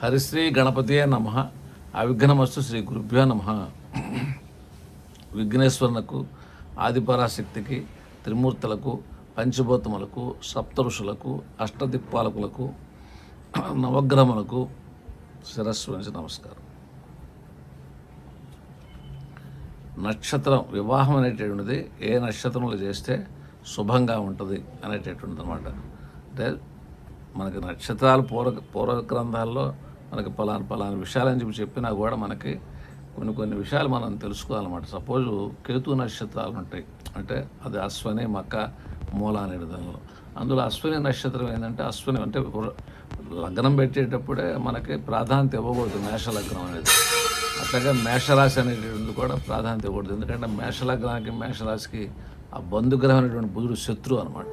హరిశ్రీ గణపతియే నమ. అవిఘ్నమస్తు శ్రీ గురుభ్యో నమ. విఘ్నేశ్వరునకు ఆదిపరాశక్తికి త్రిమూర్తులకు పంచభూతములకు సప్తఋషులకు అష్టదిక్పాలకులకు నవగ్రహములకు శిరస్సు నమస్కారం. నక్షత్రం వివాహం అనేటటువంటిది ఏ నక్షత్రంలో చేస్తే శుభంగా ఉంటుంది అనేటటువంటిది అనమాట అంటే మనకి నక్షత్రాలు పూర్వ పూర్వ గ్రంథాల్లో మనకి పలానా పలానా విషయాలని చెప్పి చెప్పినా కూడా మనకి కొన్ని కొన్ని విషయాలు మనం తెలుసుకోవాలన్నమాట. సపోజు కేతు నక్షత్రాలు ఉంటాయి. అంటే అది అశ్వని మక్క మూల అనే విధంలో. అందులో అశ్విని నక్షత్రం ఏంటంటే అశ్విని అంటే లగ్నం పెట్టేటప్పుడే మనకి ప్రాధాన్యత ఇవ్వకూడదు మేష లగ్నం అనేది. అట్లాగే మేషరాశి అనేటువంటిది కూడా ప్రాధాన్యత ఇవ్వకూడదు. ఎందుకంటే మేషలగ్నానికి మేషరాశికి ఆ బంధుగ్రహం అనేటువంటి బుధుడు శత్రువు అనమాట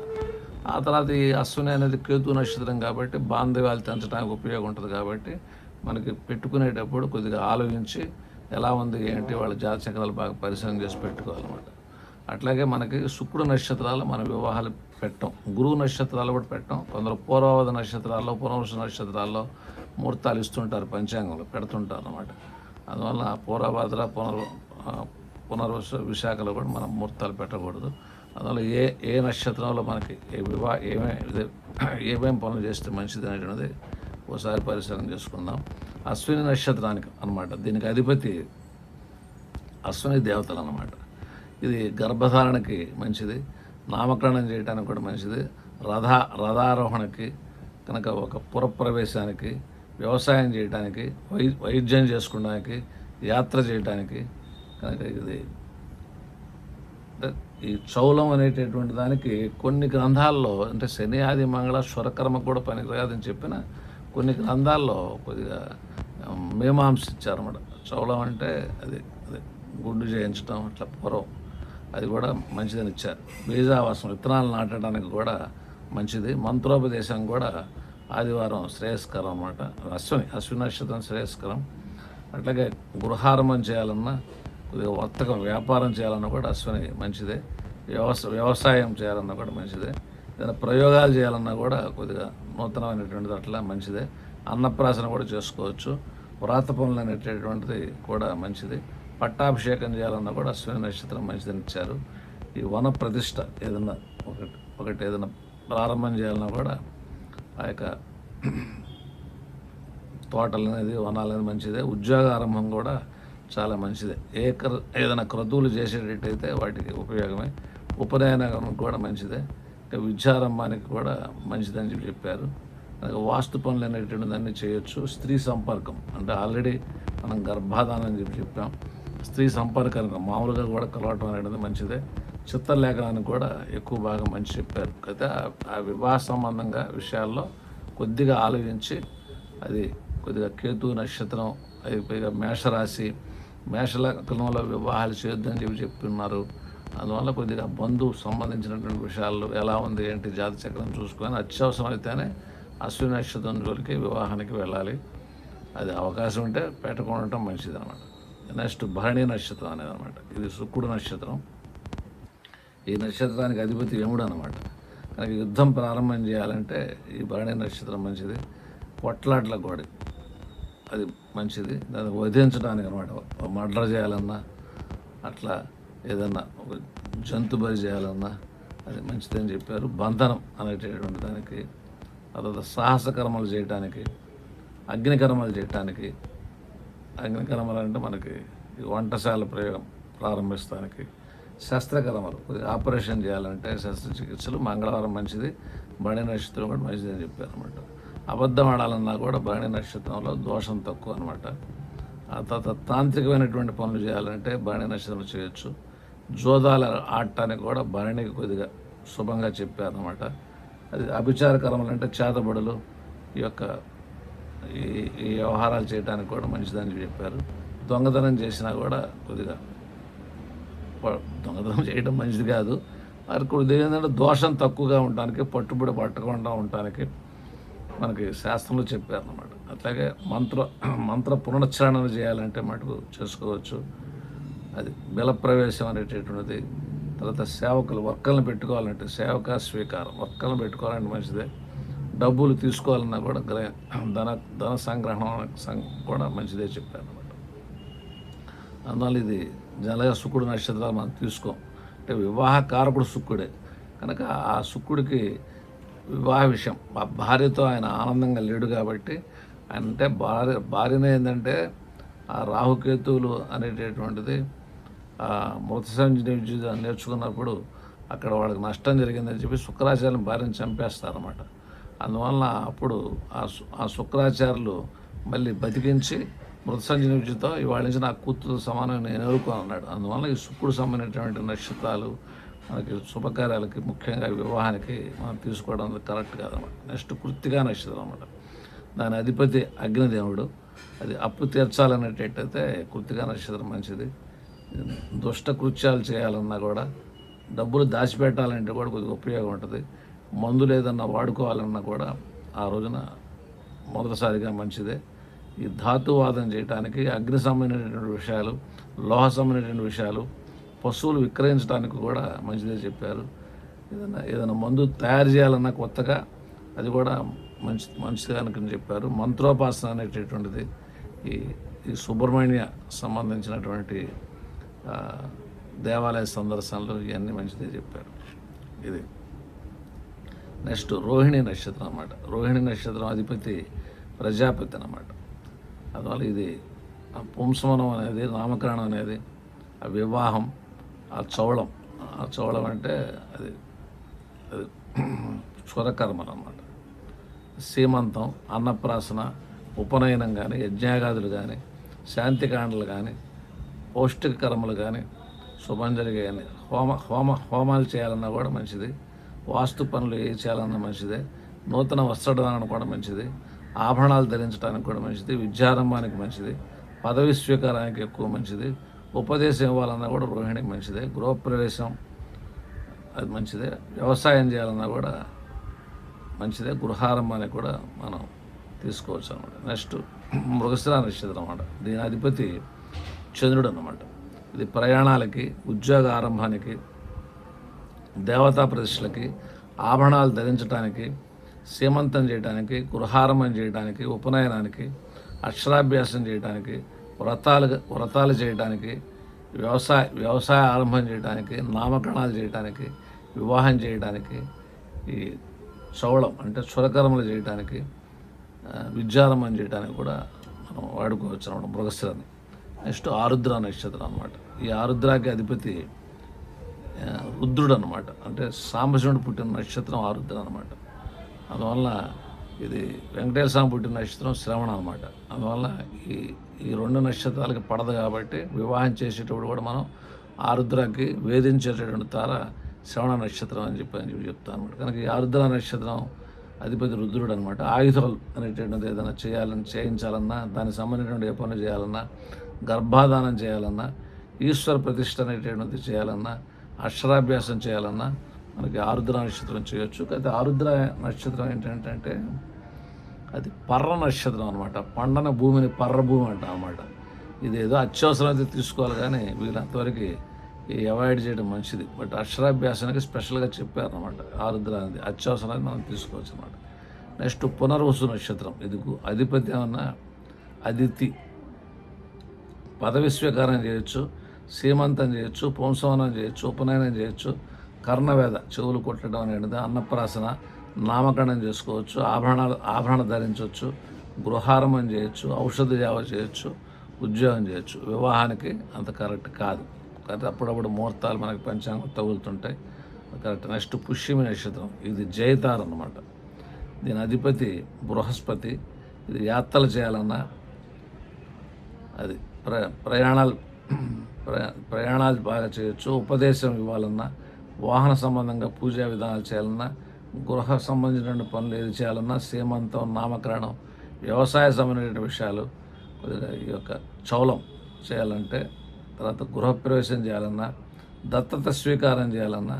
ఆ తర్వాత ఈ అశ్విని అనేది కేతు నక్షత్రం కాబట్టి బాంధవ్యాలు తెంచడానికి ఉపయోగం ఉంటుంది కాబట్టి మనకి పెట్టుకునేటప్పుడు కొద్దిగా ఆలోచించి ఎలా ఉంది ఏంటి వాళ్ళ జాత చక్రాలు బాగా పరిశీలన చేసి పెట్టుకోవాలన్నమాట. అట్లాగే మనకి శుక్రుడు నక్షత్రాలు మన వివాహాలు పెట్టం. గురువు నక్షత్రాలు కూడా పెట్టం. కొందరు పూర్వవద నక్షత్రాల్లో పూర్వవృష నక్షత్రాల్లో ముహూర్తాలు ఇస్తుంటారు పంచాంగంలో పెడుతుంటారు అన్నమాట. అందువల్ల పూర్వభద్ర పునర్ ఆ, విశాఖలో కూడా మనం ముహూర్తాలు పెట్టకూడదు. అందువల్ల ఏ ఏ నక్షత్రంలో మనకి ఏ వివా ఏమే ఇదే ఏమేం పనులు చేస్తే మంచిది అనేటువంటిది ఒకసారి పరిశీలన చేసుకుందాం. అశ్విని నక్షత్రానికి అన్నమాట దీనికి అధిపతి అశ్విని దేవతలు అనమాట ఇది గర్భధారణకి మంచిది నామకరణం చేయడానికి కూడా మంచిది రథ రథారోహణకి కనుక ఒక పురప్రవేశానికి వ్యవసాయం చేయడానికి వై వైద్యం చేసుకోవడానికి యాత్ర చేయడానికి కనుక ఇది ఈ చౌలం అనేటటువంటి దానికి కొన్ని గ్రంథాల్లో అంటే శని ఆది మంగళ స్వరకర్మ కూడా పనికిరాదని చెప్పిన కొన్ని గ్రంథాల్లో కొద్దిగా ఆ, చౌలం అంటే అది అది గుండు చేయించడం అట్లా పూర్వం అది కూడా మంచిదని ఇచ్చారు. బీజావాసం విత్తనాలు నాటడానికి కూడా మంచిది. మంత్రోపదేశం కూడా ఆదివారం శ్రేయస్కరం అన్నమాట. అశ్విని అశ్విని నక్షత్రం శ్రేయస్కరం. అట్లాగే గృహారంభం చేయాలన్నా వర్తకం వ్యాపారం చేయాలన్నా కూడా అశ్విని మంచిదే. వ్యవస వ్యవసాయం చేయాలన్నా కూడా మంచిదే. ఏదైనా ప్రయోగాలు చేయాలన్నా కూడా కొద్దిగా నూతనమైనటువంటిది అట్లా మంచిదే. అన్నప్రాసన కూడా చేసుకోవచ్చు. వ్రాత పనులు అనేటటువంటిది కూడా మంచిది. పట్టాభిషేకం చేయాలన్నా కూడా అశ్విని నక్షత్రం మంచిదని ఇచ్చారు. ఈ వన ప్రతిష్ట ఏదైనా ఒకటి ఒకటి ఏదైనా ప్రారంభం చేయాలన్నా కూడా ఆ యొక్క తోటలు అనేది వనాలు అనేది మంచిదే. ఉద్యోగ ఆరంభం కూడా చాలా మంచిదే. ఏ క్ర ఏదైనా క్రతువులు చేసేటట్టయితే వాటికి ఉపయోగమే. ఉపనయనం కూడా మంచిదే. ఇంకా విద్యారంభానికి కూడా మంచిదని చెప్పి చెప్పారు. వాస్తు పనులు అనేటువంటి దాన్ని చేయొచ్చు. స్త్రీ సంపర్కం. అంటే ఆల్రెడీ మనం గర్భాధానం అని చెప్పి చెప్పాం. స్త్రీ సంపర్కానికి మామూలుగా కూడా కలవటం అనేది మంచిదే. చిత్రలేఖనానికి కూడా ఎక్కువ బాగా మంచి చెప్పారు. అయితే ఆ- ఆ వివాహ సంబంధంగా విషయాల్లో కొద్దిగా ఆలోచించి అది కొద్దిగా కేతు నక్షత్రం అది పైగా మేషరాశి మేషలగ్నంలో వివాహాలు చేయొద్దని చెప్పి చెప్తున్నారు. అందువల్ల కొద్దిగా బంధువు సంబంధించినటువంటి విషయాల్లో ఎలా ఉంది ఏంటి జాతి చక్రం చూసుకొని అత్యవసరమైతేనే అశ్విని నక్షత్రం జోలికి వివాహానికి వెళ్ళాలి. అది అవకాశం ఉంటే పెట్టకుండా ఉండటం మంచిది అనమాట నెక్స్ట్ భరణి నక్షత్రం అనేది అనమాట ఇది శుక్రుడు నక్షత్రం. ఈ నక్షత్రానికి అధిపతి యముడు అనమాట కనుక యుద్ధం ప్రారంభం చేయాలంటే ఈ భరణి నక్షత్రం మంచిది. కొట్లాట్ల గోడి అది మంచిది. దాన్ని వధించడానికి అనమాట. మర్డర్ చేయాలన్నా అట్లా ఏదన్నా ఒక జంతు బలి చేయాలన్నా అది మంచిదని చెప్పారు. బంధనం అనేటటువంటి దానికి తర్వాత సాహస కర్మలు చేయటానికి అగ్నికర్మలు చేయటానికి అగ్నికర్మలు అంటే మనకి ఈ వంటశాల ప్రయోగం ప్రారంభిస్తానికి శస్త్రకర్మలు కొద్దిగా ఆపరేషన్ చేయాలంటే శస్త్రచికిత్సలు మంగళవారం మంచిది బణి నక్షత్రం కూడా మంచిది అని చెప్పారు అనమాట అబద్ధం ఆడాలన్నా కూడా భరణి నక్షత్రంలో దోషం తక్కువ అనమాట ఆ తర్వాత తాంత్రికమైనటువంటి పనులు చేయాలంటే భరణి నక్షత్రం చేయొచ్చు. జోదాల ఆడటానికి కూడా భరణికి కొద్దిగా శుభంగా చెప్పారనమాట అది అభిచార కర్మలు అంటే చేతబడులు ఈ యొక్క ఈ ఈ వ్యవహారాలు చేయడానికి కూడా మంచిదని చెప్పారు. దొంగతనం చేసినా కూడా కొద్దిగా దొంగతనం చేయడం మంచిది కాదు. మరి కొద్దిగా ఏంటంటే దోషం తక్కువగా ఉండటానికి పట్టుబడి పట్టకుండా ఉండటానికి మనకి శాస్త్రంలో చెప్పారు అన్నమాట అట్లాగే మంత్ర మంత్ర పునరుచ్చారణ చేయాలంటే మటుకు చేసుకోవచ్చు. అది బలప్రవేశం అనేటటువంటిది తర్వాత సేవకులు వర్కలను పెట్టుకోవాలంటే సేవక స్వీకారం వర్కలను పెట్టుకోవాలంటే మంచిదే. డబ్బులు తీసుకోవాలన్నా కూడా గ్రహ ధన ధన సంగ్రహణ కూడా మంచిదే చెప్పారు అనమాట అందువల్ల ఇది జలయ శుక్రుడు నక్షత్రాలు మనం తీసుకోం. అంటే వివాహ కారకుడు శుక్రుడే. కనుక ఆ శుక్రుడికి వివాహ విషయం ఆ భార్యతో ఆయన ఆనందంగా లేడు కాబట్టి ఆయన అంటే భార్య భార్యనే ఏంటంటే ఆ రాహుకేతువులు అనేటటువంటిది ఆ మృత నేర్చుకున్నప్పుడు అక్కడ వాళ్ళకి నష్టం జరిగిందని చెప్పి శుక్రాచార్యం భార్యను చంపేస్తారన్నమాట అందువలన అప్పుడు ఆ ఆ శుక్రాచార్యులు మళ్ళీ బతికించి మృత సంజీవితో ఇవాళ నుంచి నా కూతురు సమానం నేను ఎదుర్కొని అన్నాడు అందువల్ల ఈ శుక్రుడు సంబంధించినటువంటి నక్షత్రాలు మనకి శుభకార్యాలకి ముఖ్యంగా వివాహానికి మనం తీసుకోవడం కరెక్ట్ కాదనమాట. నెక్స్ట్ కృత్తిగా నక్షత్రం అనమాట దాని అధిపతి అగ్నిదేవుడు. అది అప్పు తీర్చాలనేటట్టయితే కృత్తిగా నక్షత్రం మంచిది. దుష్ట కృత్యాలు చేయాలన్నా కూడా డబ్బులు దాచిపెట్టాలంటే కూడా కొద్దిగా ఉపయోగం ఉంటుంది. మందులు ఏదన్నా వాడుకోవాలన్నా కూడా ఆ రోజున మొదటిసారిగా మంచిదే. ఈ ధాతువాదం చేయడానికి అగ్ని సంబంధించినటువంటి విషయాలు లోహ సంబంధించినటువంటి విషయాలు పశువులు విక్రయించడానికి కూడా మంచిదే చెప్పారు. ఏదైనా ఏదైనా మందు తయారు చేయాలన్నా కొత్తగా అది కూడా మంచి మంచిది అనుకుని చెప్పారు. మంత్రోపాసన అనేటటువంటిది ఈ ఈ సుబ్రహ్మణ్య సంబంధించినటువంటి దేవాలయ సందర్శనలు ఇవన్నీ మంచిదే చెప్పారు. ఇది నెక్స్ట్ రోహిణి నక్షత్రం అన్నమాట. రోహిణి నక్షత్రం అధిపతి ప్రజాపతి అన్నమాట. అందువల్ల ఇది ఆ పుంసమనం అనేది నామకరణం అనేది ఆ వివాహం ఆ చోళం ఆ చోళం అంటే అది అది స్వరకర్మలు అన్నమాట సీమంతం అన్నప్రాసన ఉపనయనం కానీ యజ్ఞాగాదులు కానీ శాంతికాండలు కానీ పౌష్టిక కర్మలు కానీ శుభం జరిగే కానీ హోమ హోమ హోమాలు చేయాలన్నా కూడా మంచిది. వాస్తు పనులు ఏ చేయాలన్నా మంచిదే. నూతన వస్త్రదానం కూడా మంచిది. ఆభరణాలు ధరించడానికి కూడా మంచిది. విద్యారంభానికి మంచిది. పదవి స్వీకారానికి ఎక్కువ మంచిది. ఉపదేశం ఇవ్వాలన్నా కూడా రోహిణికి మంచిదే. గృహప్రవేశం అది మంచిదే. వ్యవసాయం చేయాలన్నా కూడా మంచిదే. గృహారంభానికి కూడా మనం తీసుకోవచ్చు అనమాట నెక్స్ట్ మృగశిర నక్షత్రం అనమాట దీని అధిపతి చంద్రుడు అనమాట ఇది ప్రయాణాలకి ఉద్యోగ ఆరంభానికి దేవతా ప్రతిష్టలకి ఆభరణాలు ధరించడానికి సీమంతం చేయడానికి గృహారంభం చేయడానికి ఉపనయనానికి అక్షరాభ్యాసం చేయడానికి వ్రతాలు వ్రతాలు చేయడానికి వ్యవసాయ వ్యవసాయ ఆరంభం చేయడానికి నామకరణాలు చేయడానికి వివాహం చేయడానికి ఈ చౌళం అంటే చురకర్మలు చేయడానికి విద్యారంభం చేయడానికి కూడా మనం వాడుకోవచ్చు అనమాట మృగశిరని నెక్స్ట్ ఆరుద్ర నక్షత్రం అనమాట ఈ ఆరుద్రాకి అధిపతి రుద్రుడు అనమాట అంటే సాంబశివుడు పుట్టిన నక్షత్రం ఆరుద్ర అనమాట అందువల్ల ఇది వెంకటేశ్వర స్వామి పుట్టిన నక్షత్రం శ్రవణ అనమాట అందువల్ల ఈ ఈ రెండు నక్షత్రాలకి పడదు కాబట్టి వివాహం చేసేటప్పుడు కూడా మనం ఆరుద్రకి వేధించేటటువంటి తార శ్రవణ నక్షత్రం అని చెప్పి అని చెప్పి చెప్తాను అనమాట కనుక ఈ ఆరుద్ర నక్షత్రం అధిపతి రుద్రుడు అనమాట ఆయుధాలు అనేటటువంటిది ఏదైనా చేయాలని చేయించాలన్నా దానికి సంబంధించినటువంటి ఏ పనులు చేయాలన్నా గర్భాధానం చేయాలన్నా ఈశ్వర ప్రతిష్ట అనేటటువంటిది చేయాలన్నా అక్షరాభ్యాసం చేయాలన్నా మనకి ఆరుద్ర నక్షత్రం చేయొచ్చు. అయితే ఆరుద్ర నక్షత్రం ఏంటంటే అది పర్ర నక్షత్రం అనమాట పండన భూమిని పర్ర భూమి అంట అనమాట ఇదేదో అత్యవసరమైతే అత్యవసరం అయితే తీసుకోవాలి కానీ వీళ్ళంతవరకు ఈ అవాయిడ్ చేయడం మంచిది. బట్ అక్షరాభ్యాసానికి స్పెషల్గా చెప్పారనమాట ఆరుద్ర అనేది అత్యవసరాన్ని మనం తీసుకోవచ్చు అనమాట నెక్స్ట్ పునర్వసు నక్షత్రం. ఇదికు అధిపతి ఏమన్నా అదితి. పదవి స్వీకారం చేయొచ్చు సీమంతం చేయొచ్చు పుంసవనం చేయొచ్చు ఉపనయనం చేయొచ్చు కర్ణవేద చెవులు కొట్టడం అనేది అన్నప్రాసన నామకరణం చేసుకోవచ్చు ఆభరణాలు ఆభరణ ధరించవచ్చు గృహారంభం చేయొచ్చు ఔషధ సేవ చేయొచ్చు ఉద్యోగం చేయొచ్చు. వివాహానికి అంత కరెక్ట్ కాదు. కాబట్టి అప్పుడప్పుడు ముహూర్తాలు మనకి పంచాంగం తగులుతుంటాయి. కరెక్ట్. నెక్స్ట్ పుష్యమి నక్షత్రం. ఇది జయతార అనమాట దీని అధిపతి బృహస్పతి. ఇది యాత్రలు చేయాలన్నా అది ప్ర ప్రయాణాలు ప్రయాణాలు బాగా చేయొచ్చు. ఉపదేశం ఇవ్వాలన్నా వాహన సంబంధంగా పూజా విధానాలు చేయాలన్నా గృహ సంబంధించిన పనులు ఏది చేయాలన్నా సీమంతం నామకరణం వ్యవసాయ సంబంధించిన విషయాలు కొద్దిగా ఈ యొక్క చౌలం చేయాలంటే తర్వాత గృహప్రవేశం చేయాలన్నా దత్తత స్వీకారం చేయాలన్నా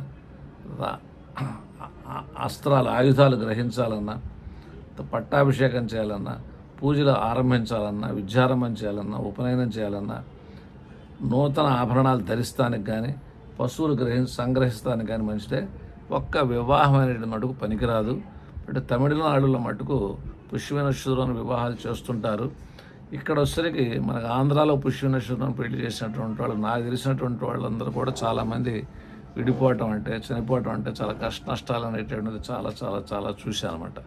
అస్త్రాలు ఆయుధాలు గ్రహించాలన్నా పట్టాభిషేకం చేయాలన్నా పూజలు ఆరంభించాలన్నా విద్యారంభం చేయాలన్నా ఉపనయనం చేయాలన్నా నూతన ఆభరణాలు ధరిస్తానికి కానీ పశువులు గ్రహి సంగ్రహిస్తానికి కానీ మంచిదే. ఒక్క వివాహం అనేది మటుకు పనికిరాదు. అంటే తమిళనాడులో మటుకు పుష్య నక్షత్రం వివాహాలు చేస్తుంటారు. ఇక్కడ వచ్చేసరికి మనకు ఆంధ్రాలో పుష్య నక్షత్రం పెళ్ళి చేసినటువంటి వాళ్ళు నాకు తెలిసినటువంటి వాళ్ళందరూ కూడా చాలామంది విడిపోవటం అంటే చనిపోవటం అంటే చాలా కష్ట నష్టాలు అనేటువంటిది చాలా చాలా చాలా చూశాను అనమాట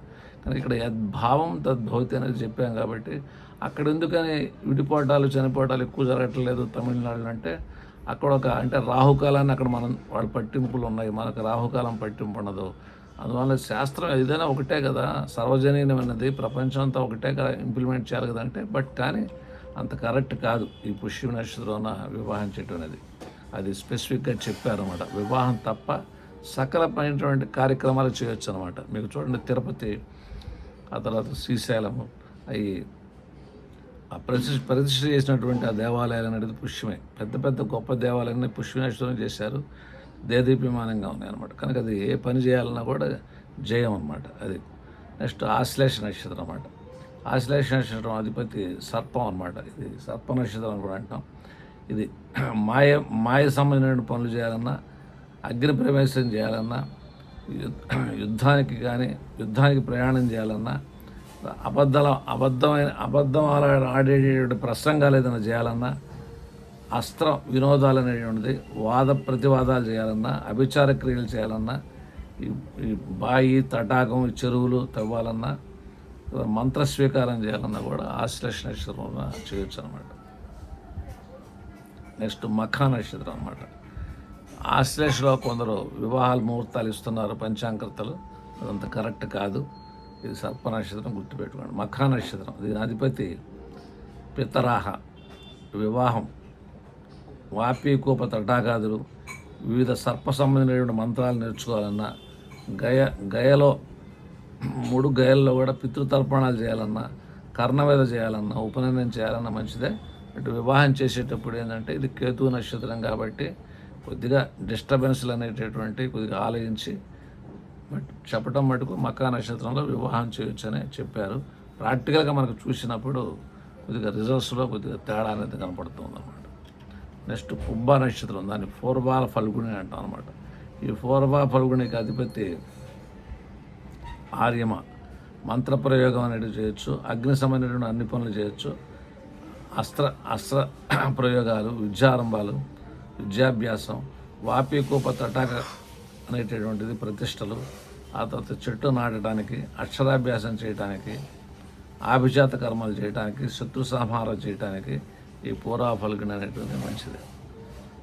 కానీ ఇక్కడ యద్భావం తద్భవతి అనేది చెప్పాం కాబట్టి అక్కడ ఎందుకని విడిపోవటాలు చనిపోవటాలు ఎక్కువ జరగట్లేదు తమిళనాడులో అంటే అక్కడ ఒక అంటే రాహుకాలాన్ని అక్కడ మనం వాళ్ళ పట్టింపులు ఉన్నాయి. మనకు రాహుకాలం పట్టింపు ఉండదు. అందువల్ల శాస్త్రం ఏదైనా ఒకటే కదా. సర్వజనీయమైనది ప్రపంచం అంతా ఒకటే కదా ఇంప్లిమెంట్ చేయాలి కదా అంటే బట్ కానీ అంత కరెక్ట్ కాదు ఈ పుష్య నక్షత్రం వివాహం చేయటం అనేది. అది స్పెసిఫిక్గా చెప్పారన్నమాట. వివాహం తప్ప సకలమైనటువంటి కార్యక్రమాలు చేయొచ్చు అనమాట మీకు చూడండి తిరుపతి ఆ తర్వాత శ్రీశైలము అవి ప్రతిష్ఠ ప్రతిష్ఠ చేసినటువంటి ఆ దేవాలయాలు అనేది పుష్యమే. పెద్ద పెద్ద గొప్ప దేవాలయాన్ని పుష్యనష్టం చేశారు. దేదీప్యమానంగా ఉన్నాయి అనమాట కనుక అది ఏ పని చేయాలన్నా కూడా జయం అనమాట అది. నెక్స్ట్ ఆశ్లేష నక్షత్రం అనమాట ఆశ్లేష నక్షత్రం అధిపతి సర్పం అనమాట ఇది. సర్ప నక్షత్రం అని కూడా అంటాం. ఇది మాయ మాయ సంబంధించిన పనులు చేయాలన్నా అగ్ని ప్రవేశం చేయాలన్నా యుద్ధానికి కానీ యుద్ధానికి ప్రయాణం చేయాలన్నా అబద్ధాల అబద్ధమైన అబద్ధం ఆడేటటువంటి ప్రసంగాలు ఏదైనా చేయాలన్నా అస్త్ర వినోదాలు అనేటువంటిది వాద ప్రతివాదాలు చేయాలన్నా అభిచార క్రియలు చేయాలన్నా ఈ ఈ బాయి తటాకం చెరువులు తవ్వాలన్నా మంత్ర స్వీకారం చేయాలన్నా కూడా ఆశ్లేష నక్షత్రం చేయొచ్చు అనమాట నెక్స్ట్ మఖా నక్షత్రం అనమాట ఆశ్లేషలో కొందరు వివాహాల ముహూర్తాలు ఇస్తున్నారు పంచాంకర్తలు అదంత కరెక్ట్ కాదు. ఇది సర్ప నక్షత్రం గుర్తుపెట్టుకోండి. మఖా నక్షత్రం దీని అధిపతి పితరాహ వివాహం వాపీకూప తటాకాదులు వివిధ సర్ప సంబంధించినటువంటి మంత్రాలు నేర్చుకోవాలన్నా గయ గయలో మూడు గయల్లో కూడా పితృతర్పణాలు చేయాలన్నా కర్ణవేద చేయాలన్నా ఉపనయనం చేయాలన్నా మంచిదే. అంటే వివాహం చేసేటప్పుడు ఏంటంటే ఇది కేతు నక్షత్రం కాబట్టి కొద్దిగా డిస్టర్బెన్స్లు అనేటటువంటి కొద్దిగా ఆలోచించి బట్ చెప్పడం మటుకు మకా నక్షత్రంలో వివాహం చేయొచ్చని చెప్పారు. ప్రాక్టికల్గా మనకు చూసినప్పుడు కొద్దిగా రిజల్ట్స్లో కొద్దిగా తేడా అనేది కనపడుతుంది అనమాట నెక్స్ట్ పుబ్బ నక్షత్రం దాన్ని ఫోర్బాల ఫల్గుణి అంటాం అనమాట ఈ ఫోర్బా ఫల్గుణికి అధిపతి ఆర్యమ. మంత్రప్రయోగం అనేది చేయొచ్చు అగ్ని సంబంధించిన అన్ని పనులు చేయొచ్చు. అస్త్ర అస్త్ర ప్రయోగాలు విద్యారంభాలు విద్యాభ్యాసం వాపీకూప తటాక అనేటటువంటిది ప్రతిష్టలు ఆ తర్వాత చెట్టు నాటడానికి అక్షరాభ్యాసం చేయటానికి ఆభిజాత కర్మలు చేయడానికి శత్రు సంహారం చేయటానికి ఈ పూర్వాఫల్గుణి అనేటువంటిది మంచిది.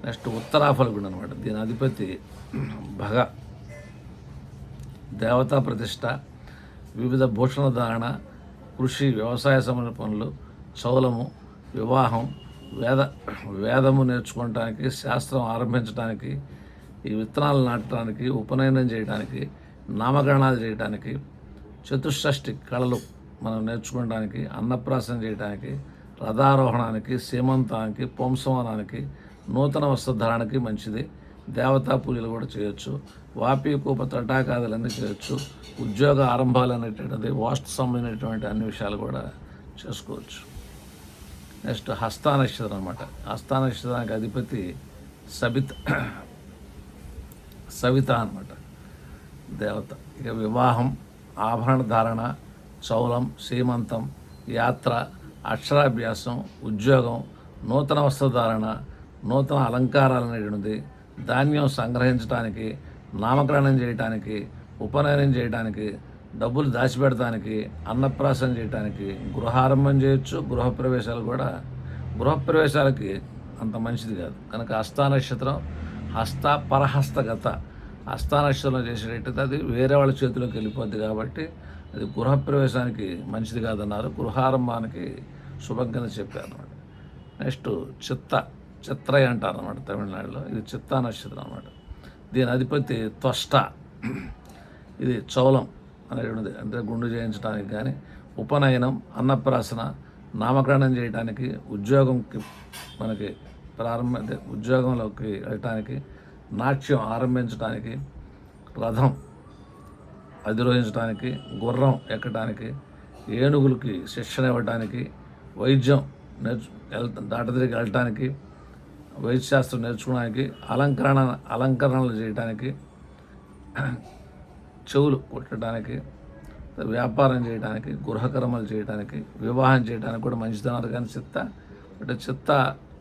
నెక్స్ట్ ఉత్తరాఫల్గుణి అనమాట దీని అధిపతి భగ. దేవతా ప్రతిష్ట వివిధ భూషణ ధారణ కృషి వ్యవసాయ సంబంధ పనులు చౌలము వివాహం వేద వేదము నేర్చుకోవటానికి శాస్త్రం ఆరంభించడానికి ఈ విత్తనాలు నాటడానికి ఉపనయనం చేయడానికి నామకరణాలు చేయడానికి చతుషష్ఠి కళలు మనం నేర్చుకోవడానికి అన్నప్రాసన చేయడానికి రథారోహణానికి సీమంతానికి పుంసవనానికి నూతన వస్త్రధారణకి మంచిది. దేవతా పూజలు కూడా చేయొచ్చు. వాపి కూప తటాకాదులన్నీ చేయొచ్చు. ఉద్యోగ ఆరంభాలు అనేటువంటిది వాస్తు సంబంధించినటువంటి అన్ని విషయాలు కూడా చేసుకోవచ్చు. నెక్స్ట్ హస్తానక్షత్రం అనమాట హస్తానక్షత్రానికి అధిపతి సబిత్. సవిత అనమాట దేవత. ఇక వివాహం ఆభరణ ధారణ చౌలం సీమంతం యాత్ర అక్షరాభ్యాసం ఉద్యోగం నూతన వస్త్రధారణ నూతన అలంకారాలు అనేటువంటిది ధాన్యం సంగ్రహించడానికి నామకరణం చేయడానికి ఉపనయనం చేయడానికి డబ్బులు దాచిపెడటానికి అన్నప్రాసన చేయడానికి గృహారంభం చేయొచ్చు గృహప్రవేశాలు కూడా. గృహప్రవేశాలకి అంత మంచిది కాదు. కనుక హస్తా నక్షత్రం హస్త పరహస్తగత. హస్త నక్షత్రం చేసేటట్టయితే అది వేరే వాళ్ళ చేతిలోకి వెళ్ళిపోద్ది కాబట్టి అది గృహప్రవేశానికి మంచిది కాదన్నారు. గృహారంభానికి శుభం కింద చెప్పారు అనమాట నెక్స్ట్ చిత్త చిత్రయ అంటారు అనమాట తమిళనాడులో. ఇది చిత్తా నక్షత్రం అనమాట దీని అధిపతి త్వష్ట. ఇది చౌలం అనేటువంటిది. అంటే గుండు చేయించడానికి కానీ ఉపనయనం అన్నప్రాసన నామకరణం చేయడానికి ఉద్యోగంకి మనకి ప్రారంభ ఉద్యోగంలోకి వెళ్ళటానికి నాట్యం ఆరంభించడానికి రథం అధిరోహించడానికి గుర్రం ఎక్కడానికి ఏనుగులకి శిక్షణ ఇవ్వడానికి వైద్యం నేర్చు దాటదిరికి వెళ్ళటానికి వైద్యశాస్త్రం నేర్చుకోవడానికి అలంకరణ అలంకరణలు చేయడానికి చెవులు కొట్టడానికి వ్యాపారం చేయడానికి గృహకర్మలు చేయడానికి వివాహం చేయడానికి కూడా మంచిదన్నారు కానీ చిత్త అంటే చిత్త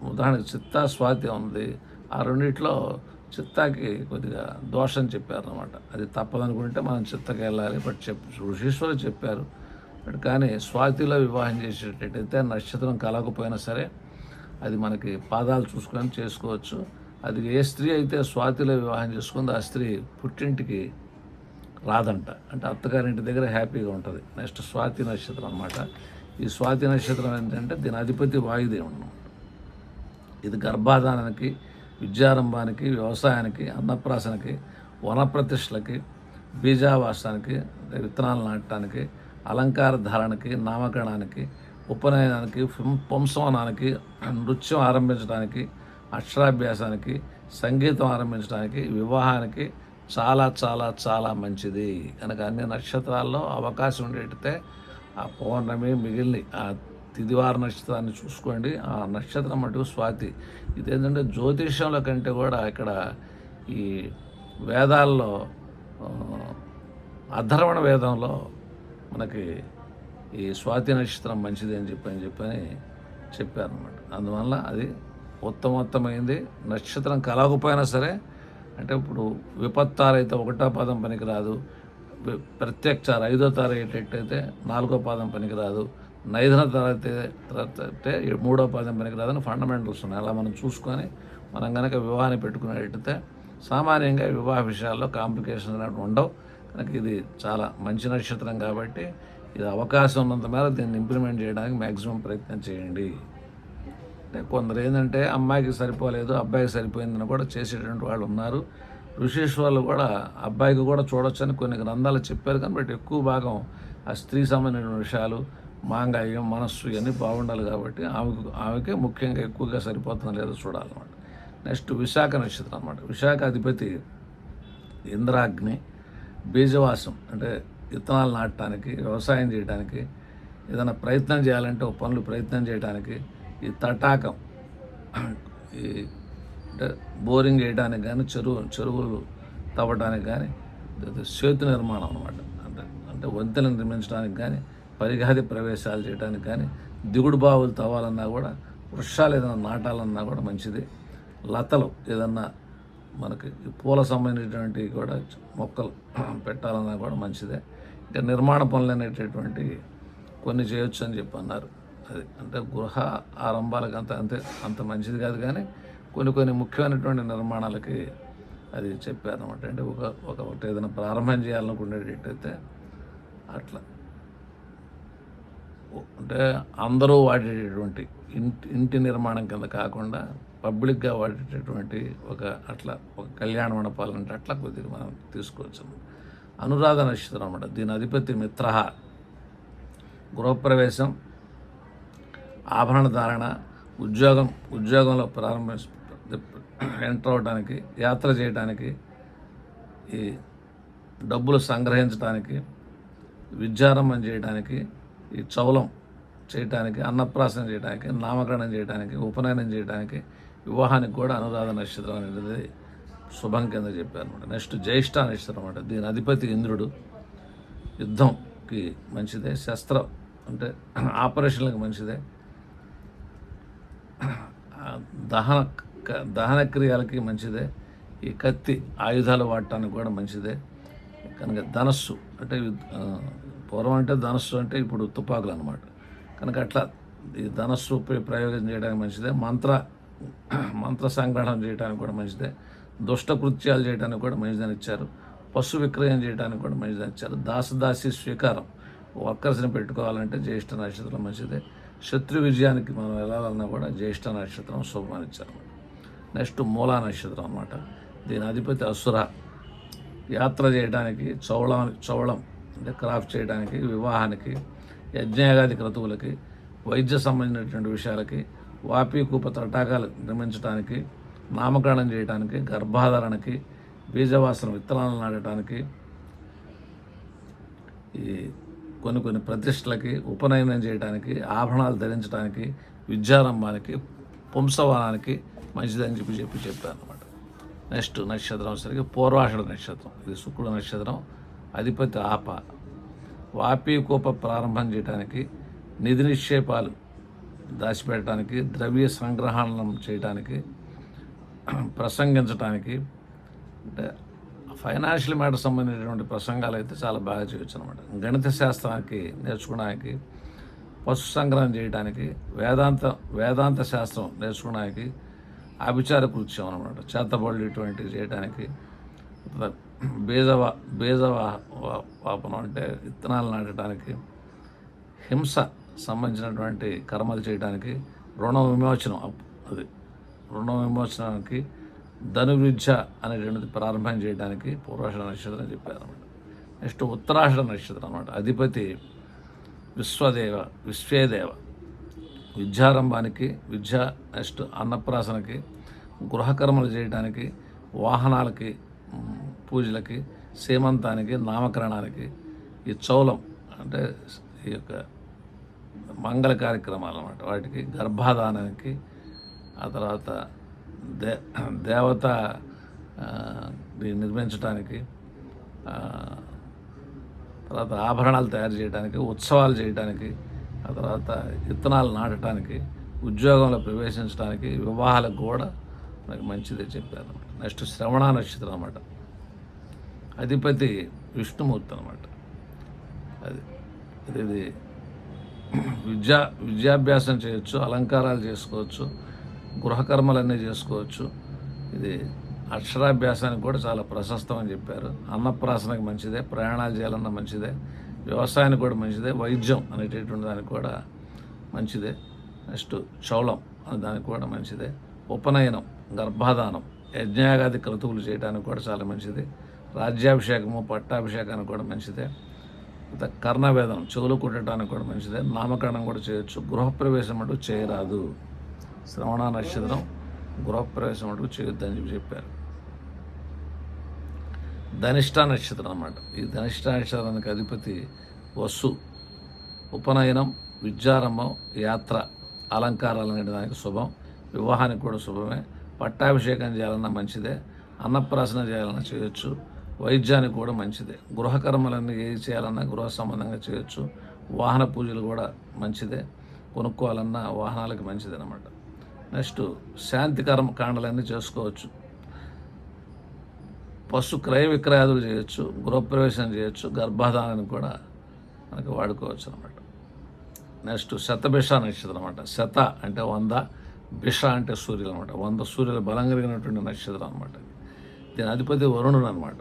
ఉదాహరణకు చిత్త స్వాతి ఉంది. ఆ రెండిట్లో చిత్తాకి కొద్దిగా దోషం చెప్పారనమాట అది తప్పదనుకుంటే మనం చిత్తకి వెళ్ళాలి. బట్ చెప్ ఋషీశ్వరు చెప్పారు. బట్ కానీ స్వాతిలో వివాహం చేసేటట్టయితే నక్షత్రం కలగకపోయినా సరే అది మనకి పాదాలు చూసుకొని చేసుకోవచ్చు. అది ఏ స్త్రీ అయితే స్వాతిలో వివాహం చేసుకుందో ఆ స్త్రీ పుట్టింటికి రాదంట. అంటే అత్తగారింటి దగ్గర హ్యాపీగా ఉంటుంది. నెక్స్ట్ స్వాతి నక్షత్రం అనమాట ఈ స్వాతి నక్షత్రం ఏంటంటే దీని అధిపతి వాయుదేవుడు. ఇది గర్భాధానానికి విద్యారంభానికి వ్యవసాయానికి అన్నప్రాసనకి వనప్రతిష్టలకి బీజావాసానికి విత్తనాలు నాటడానికి అలంకార ధారణకి నామకరణానికి ఉపనయనానికి పుంసవనానికి నృత్యం ఆరంభించడానికి అక్షరాభ్యాసానికి సంగీతం ఆరంభించడానికి వివాహానికి చాలా చాలా చాలా మంచిది. కనుక అన్ని నక్షత్రాల్లో అవకాశం ఉండేటితే ఆ పౌర్ణమి మిగిలిన ఆ తిదివార నక్షత్రాన్ని చూసుకోండి. ఆ నక్షత్రం అటు స్వాతి. ఇదేంటంటే జ్యోతిష్యంలో కంటే కూడా ఇక్కడ ఈ వేదాల్లో అధర్వణ వేదంలో మనకి ఈ స్వాతి నక్షత్రం మంచిది అని చెప్పి అని చెప్పని చెప్పారనమాట అందువల్ల అది ఉత్తమోత్తమైంది. నక్షత్రం కలగకపోయినా సరే అంటే ఇప్పుడు విపత్తారైతే అయితే ఒకటో పాదం పనికిరాదు. రాదు ప్రత్యక్ష ఐదో తార అయ్యేటట్టయితే నాలుగో పాదం పనికిరాదు. నైదన తార అయితే తర్వాత అయితే మూడో పాదం ఫండమెంటల్స్ ఉన్నాయి. అలా మనం చూసుకొని మనం కనుక వివాహాన్ని పెట్టుకునేటైతే సామాన్యంగా వివాహ విషయాల్లో కాంప్లికేషన్ అనేవి ఉండవు. కనుక ఇది చాలా మంచి నక్షత్రం కాబట్టి ఇది అవకాశం ఉన్నంత మేర దీన్ని ఇంప్లిమెంట్ చేయడానికి మ్యాక్సిమం ప్రయత్నం చేయండి. అంటే కొందరు ఏంటంటే అమ్మాయికి సరిపోలేదు అబ్బాయికి సరిపోయిందని కూడా చేసేటువంటి వాళ్ళు ఉన్నారు. ఋషీశ్వర్లు కూడా అబ్బాయికి కూడా చూడొచ్చని కొన్ని గ్రంథాలు చెప్పారు. కానీ బట్ ఎక్కువ భాగం ఆ స్త్రీ సంబంధించిన విషయాలు మాంగాయం మనస్సు ఇవన్నీ బాగుండాలి కాబట్టి ఆమెకు ఆమెకే ముఖ్యంగా ఎక్కువగా సరిపోతుందో లేదో చూడాలన్నమాట. నెక్స్ట్ విశాఖ నక్షత్రం అన్నమాట. విశాఖ అధిపతి ఇంద్రాగ్ని బీజవాసం అంటే విత్తనాలు నాటడానికి వ్యవసాయం చేయడానికి ఏదైనా ప్రయత్నం చేయాలంటే ఒక పనులు ప్రయత్నం చేయడానికి ఈ తటాకం ఈ అంటే బోరింగ్ వేయడానికి కానీ చెరువు చెరువులు తవ్వడానికి కానీ సేతు నిర్మాణం అనమాట అంటే అంటే వంతెన నిర్మించడానికి కానీ పరిగాది ప్రవేశాలు చేయడానికి కానీ దిగుడు బావులు తవ్వాలన్నా కూడా వృక్షాలు ఏదైనా నాటాలన్నా కూడా మంచిది. లతలు ఏదన్నా మనకి పూల సంబంధించినటువంటి కూడా మొక్కలు పెట్టాలన్నా కూడా మంచిదే. ఇంకా నిర్మాణ పనులు అనేటటువంటి కొన్ని చేయొచ్చు అని చెప్పి అన్నారు అది అంటే గృహ ఆరంభాలకు అంత అంతే అంత మంచిది కాదు కానీ కొన్ని కొన్ని ముఖ్యమైనటువంటి నిర్మాణాలకి అది చెప్పారనమాట అంటే ఒక ఒక ఒకటి ఏదైనా ప్రారంభం చేయాలనుకునేటట్టయితే అట్లా. అంటే అందరూ వాడేటటువంటి ఇంటి ఇంటి నిర్మాణం కింద కాకుండా పబ్లిక్గా వాడేటటువంటి ఒక అట్లా ఒక కళ్యాణ మండపాలు అంటే అట్లా కొద్దిగా మనం తీసుకోవచ్చు. అనురాధ నక్షత్రం అన్నమాట. దీని అధిపతి మిత్ర గృహప్రవేశం ఆభరణ ధారణ ఉద్యోగం ఉద్యోగంలో ప్రారంభ ఎంటర్ అవడానికి యాత్ర చేయడానికి ఈ డబ్బులు సంగ్రహించడానికి విద్యారంభం చేయడానికి ఈ చౌలం చేయటానికి అన్నప్రాసన చేయడానికి నామకరణం చేయడానికి ఉపనయనం చేయడానికి వివాహానికి కూడా అనురాధ నక్షత్రం అనేది శుభం కింద చెప్పారు అనమాట నెక్స్ట్ జ్యేష్ఠ నక్షత్రం అనమాట దీని అధిపతి ఇంద్రుడు. యుద్ధంకి మంచిదే. శస్త్రం అంటే ఆపరేషన్లకు మంచిదే. దహన దహన క్రియలకి మంచిదే. ఈ కత్తి ఆయుధాలు వాడటానికి కూడా మంచిదే. కనుక ధనస్సు అంటే యుద్- పూర్వం అంటే ధనస్సు అంటే ఇప్పుడు తుపాకులు అనమాట కనుక అట్లా ఈ ధనస్సు ప్రయోగం చేయడానికి మంచిదే. మంత్ర మంత్ర సంగ్రహణం చేయడానికి కూడా మంచిదే. దుష్ట కృత్యాలు చేయడానికి కూడా మంచిదని ఇచ్చారు. పశు విక్రయం చేయడానికి కూడా మంచిదని ఇచ్చారు. దాసదాసి స్వీకారం. వర్కర్స్ని పెట్టుకోవాలంటే జ్యేష్ఠ నక్షత్రం మంచిదే. శత్రు విజయానికి మనం వెళ్ళాలన్నా కూడా జ్యేష్ఠ నక్షత్రం శుభమని ఇచ్చారు నెక్స్ట్ మూలా నక్షత్రం అనమాట దీని అధిపతి అసుర. యాత్ర చేయడానికి చౌళ చౌళం అంటే క్రాఫ్ట్ చేయడానికి వివాహానికి యజ్ఞయాగాది క్రతువులకి వైద్య సంబంధించినటువంటి విషయాలకి వాపీకూప తటాకాలు నిర్మించడానికి నామకరణం చేయడానికి గర్భాధారణకి బీజవాసన విత్తనాలు నాటడానికి ఈ కొన్ని కొన్ని ప్రతిష్టలకి ఉపనయనం చేయడానికి ఆభరణాలు ధరించడానికి విద్యారంభానికి పుంసవానానికి మంచిదని చెప్పి చెప్పి చెప్పాను అనమాట నెక్స్ట్ నక్షత్రం సరిగ్గా పూర్వాషాఢ నక్షత్రం. ఇది శుక్రుడు నక్షత్రం. అధిపతి ఆప. వాపీ కూప ప్రారంభం చేయడానికి నిధి నిక్షేపాలు దాచిపెట్టడానికి ద్రవ్య సంగ్రహణం చేయడానికి ప్రసంగించడానికి అంటే ఫైనాన్షియల్ మ్యాటర్ సంబంధించినటువంటి ప్రసంగాలు అయితే చాలా బాగా చేయొచ్చు అనమాట గణిత శాస్త్రానికి నేర్చుకోవడానికి పశు సంగ్రహం చేయడానికి వేదాంత వేదాంత శాస్త్రం నేర్చుకోవడానికి అభిచార కృత్యం అనమాట చేతబడులు ఇటువంటివి చేయడానికి బీజవా బీజవా వాపనం అంటే విత్తనాలు నాటడానికి హింస సంబంధించినటువంటి కర్మలు చేయడానికి రుణ విమోచనం అది రుణ విమోచనానికి ధనువిద్య అనేటువంటిది ప్రారంభం చేయడానికి పూర్వాషణ నక్షత్రం చెప్పారు అనమాట నెక్స్ట్ ఉత్తరాషణ నక్షత్రం అనమాట అధిపతి విశ్వదేవ విశ్వేదేవ. విద్యారంభానికి విద్య నెక్స్ట్ అన్నప్రాసనకి గృహకర్మలు చేయడానికి వాహనాలకి పూజలకి సీమంతానికి నామకరణానికి ఈ చౌలం అంటే ఈ యొక్క మంగళ కార్యక్రమాలు అన్నమాట. వాటికి గర్భాధానానికి ఆ తర్వాత దే దేవత దీన్ని నిర్మించడానికి తర్వాత ఆభరణాలు తయారు చేయడానికి ఉత్సవాలు చేయడానికి ఆ తర్వాత విత్తనాలు నాటడానికి ఉద్యోగంలో ప్రవేశించడానికి వివాహాలకు కూడా మనకి మంచిదే చెప్పారు నెక్స్ట్ శ్రవణ నక్షత్రం అన్నమాట. అధిపతి విష్ణుమూర్తి అనమాట అది ఇది ఇది విద్యా విద్యాభ్యాసం చేయొచ్చు అలంకారాలు చేసుకోవచ్చు గృహకర్మలన్నీ చేసుకోవచ్చు. ఇది అక్షరాభ్యాసానికి కూడా చాలా ప్రశస్తం అని చెప్పారు. అన్నప్రాసనకి మంచిదే ప్రయాణాలు చేయాలన్నా మంచిదే వ్యవసాయానికి కూడా మంచిదే వైద్యం అనేటటువంటి దానికి కూడా మంచిదే. నెక్స్ట్ చౌలం అనే దానికి కూడా మంచిదే. ఉపనయనం గర్భాధానం యజ్ఞయాగాది క్రతువులు చేయడానికి కూడా చాలా మంచిది. రాజ్యాభిషేకము పట్టాభిషేకానికి కూడా మంచిదే. కర్ణవేదం కర్ణవేదనం చెవులు కుట్టడానికి కూడా మంచిదే. నామకరణం కూడా చేయొచ్చు. గృహప్రవేశం అంటూ చేయరాదు. శ్రవణ నక్షత్రం గృహప్రవేశం అంటూ చేయొద్దని చెప్పి చెప్పారు. ధనిష్ట నక్షత్రం అన్నమాట. ఈ ధనిష్ట నక్షత్రానికి అధిపతి వస్సు ఉపనయనం విద్యారంభం యాత్ర అలంకారాలు అనే దానికి శుభం. వివాహానికి కూడా శుభమే. పట్టాభిషేకం చేయాలన్నా మంచిదే. అన్నప్రాసన చేయాలన్నా చేయొచ్చు. వైద్యానికి కూడా మంచిదే. గృహకర్మలన్నీ ఏది చేయాలన్నా గృహ సంబంధంగా చేయొచ్చు. వాహన పూజలు కూడా మంచిదే. కొనుక్కోవాలన్నా వాహనాలకి మంచిది అనమాట నెక్స్ట్ శాంతి కర్మ కాండలన్నీ చేసుకోవచ్చు. పశు క్రయ విక్రయాదులు చేయొచ్చు. గృహప్రవేశం చేయొచ్చు. గర్భధానాన్ని కూడా మనకి వాడుకోవచ్చు అనమాట నెక్స్ట్ శతభిష నక్షత్రం అనమాట శత అంటే వంద బిష అంటే సూర్యులు అనమాట వంద సూర్యుల బలం కలిగినటువంటి నక్షత్రం అనమాట దీని అధిపతి వరుణుడు అనమాట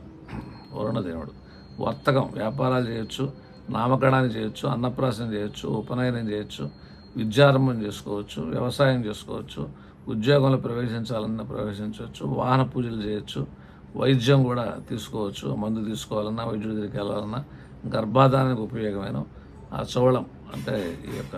వరుణ దేవుడు. వర్తకం వ్యాపారాలు చేయొచ్చు నామకరణాన్ని చేయొచ్చు అన్నప్రాసన చేయొచ్చు ఉపనయనం చేయొచ్చు విద్యారంభం చేసుకోవచ్చు వ్యవసాయం చేసుకోవచ్చు ఉద్యోగంలో ప్రవేశించాలన్నా ప్రవేశించవచ్చు వాహన పూజలు చేయొచ్చు వైద్యం కూడా తీసుకోవచ్చు మందు తీసుకోవాలన్నా వైద్యుడి దగ్గరికి వెళ్ళాలన్నా గర్భాధానానికి ఉపయోగమైన ఆ చోళం అంటే ఈ యొక్క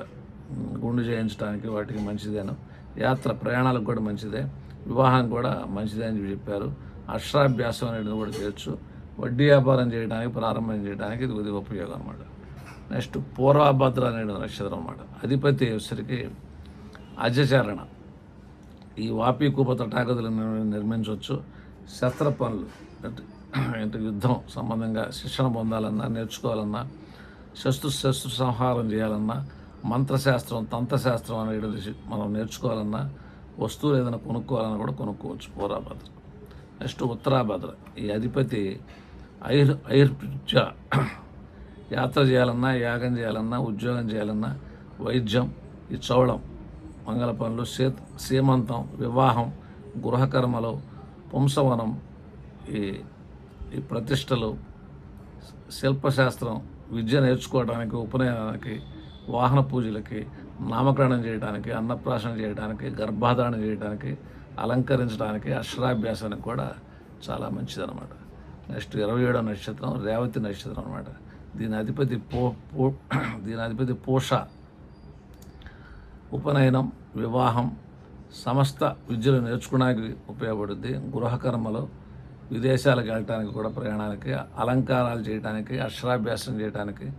గుండు చేయించడానికి వాటికి మంచిదేను. యాత్ర ప్రయాణాలకు కూడా మంచిదే. వివాహం కూడా మంచిదే అని చెప్పారు. అక్షరాభ్యాసం అనేది కూడా చేయొచ్చు. వడ్డీ వ్యాపారం చేయడానికి ప్రారంభం చేయడానికి ఇది కొద్దిగా ఉపయోగం అనమాట నెక్స్ట్ పూర్వభద్ర అనేది నక్షత్రం అనమాట అధిపతి వచ్చరికి అజచరణ. ఈ వాపి కూప తటాగతులు నిర్మించవచ్చు. శస్త్ర పనులు అంటే యుద్ధం సంబంధంగా శిక్షణ పొందాలన్నా నేర్చుకోవాలన్నా శస్త్రు శస్త్రు సంహారం చేయాలన్నా మంత్రశాస్త్రం తంత్రశాస్త్రం అనేది మనం నేర్చుకోవాలన్నా వస్తువులు ఏదైనా కొనుక్కోవాలన్నా కూడా కొనుక్కోవచ్చు పూర్వభద్ర. నెక్స్ట్ ఉత్తరాభద్ర. ఈ అధిపతి ఐర్ ఐర్పిత్య యాత్ర చేయాలన్నా యాగం చేయాలన్నా ఉద్యోగం చేయాలన్నా వైద్యం ఈ చౌళం మంగళ పనులు సీ సీమంతం వివాహం గృహకర్మలు పుంసవనం ఈ ఈ ప్రతిష్టలు శిల్పశాస్త్రం విద్య నేర్చుకోవడానికి ఉపనయనానికి వాహన పూజలకి నామకరణం చేయడానికి అన్నప్రాసన చేయడానికి గర్భాధారణ చేయడానికి అలంకరించడానికి అక్షరాభ్యాసానికి కూడా చాలా మంచిదన్నమాట. నెక్స్ట్ ఇరవై ఏడో నక్షత్రం రేవతి నక్షత్రం అనమాట దీని అధిపతి పో పో దీని అధిపతి పోష. ఉపనయనం వివాహం సమస్త విద్యలు నేర్చుకోవడానికి ఉపయోగపడుద్ది. గృహకర్మలు విదేశాలకు వెళ్ళటానికి కూడా ప్రయాణానికి అలంకారాలు చేయడానికి అక్షరాభ్యాసం చేయడానికి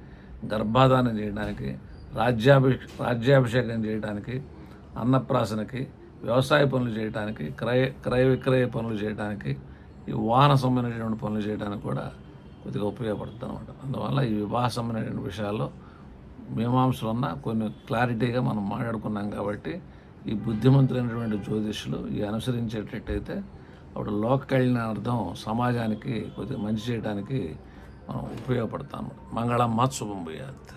గర్భాధానం చేయడానికి రాజ్యాభి రాజ్యాభిషేకం చేయడానికి అన్నప్రాసనకి వ్యవసాయ పనులు చేయడానికి క్రయ క్రయ విక్రయ పనులు చేయడానికి ఈ వాహన సంబంధించినటువంటి పనులు చేయడానికి కూడా కొద్దిగా ఉపయోగపడుతుంది అనమాట అందువల్ల ఈ వివాహ సంబంధమైన విషయాల్లో మీమాంసలు ఉన్న కొన్ని క్లారిటీగా మనం మాట్లాడుకున్నాం కాబట్టి ఈ బుద్ధిమంతులైనటువంటి జ్యోతిష్యులు ఇవి అనుసరించేటట్టయితే అప్పుడు లోక కళ్యాణార్థం సమాజానికి కొద్దిగా మంచి చేయడానికి మనం ఉపయోగపడతాం మంగళం మత్ శుభం భూయాత్.